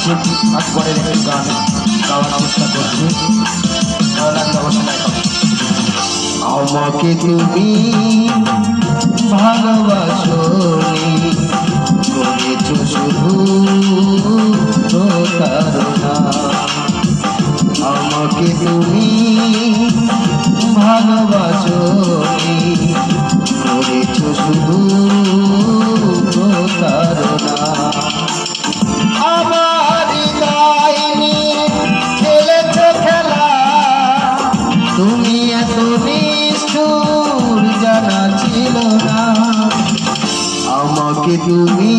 আশিক আকবরের একটি গান গাওয়ার চেষ্টা করছি। আমাকে তুমি ভালোবাসো করেছ শুধু আমাকে তুমি আমাকে তুমি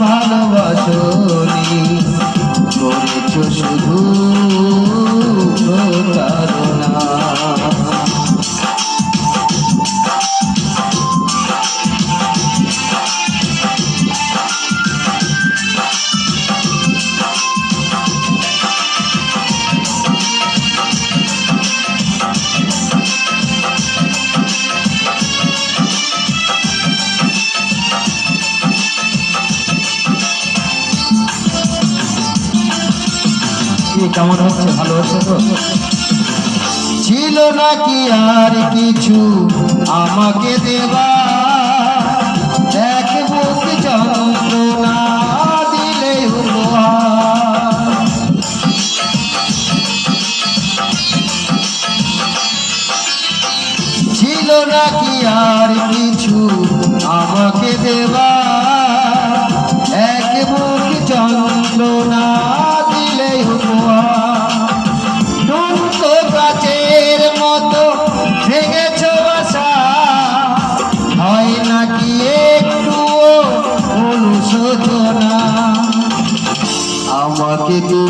ভালোবাসনি করেছ শুধু কেমন হচ্ছে? ভালো হচ্ছে তো? ছিল নাকি আর কিছু আমাকে দেবা? নাকি আর কিছু আমাকে দেবা? আমাকে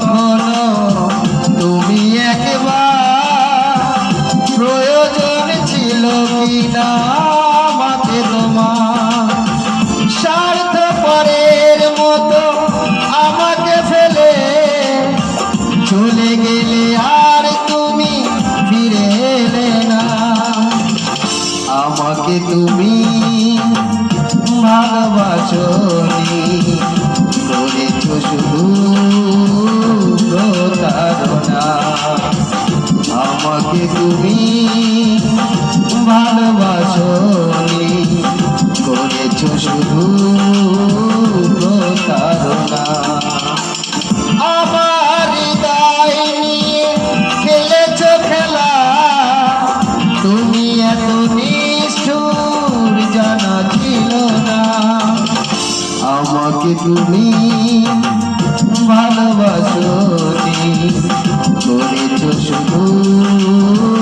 ভালোবাসনি করেছ শুধু আমাকে তুমি ভালোবাসনি করেছ শুধু আমাকে তুমি ভালোবাসনি করেছ শুধু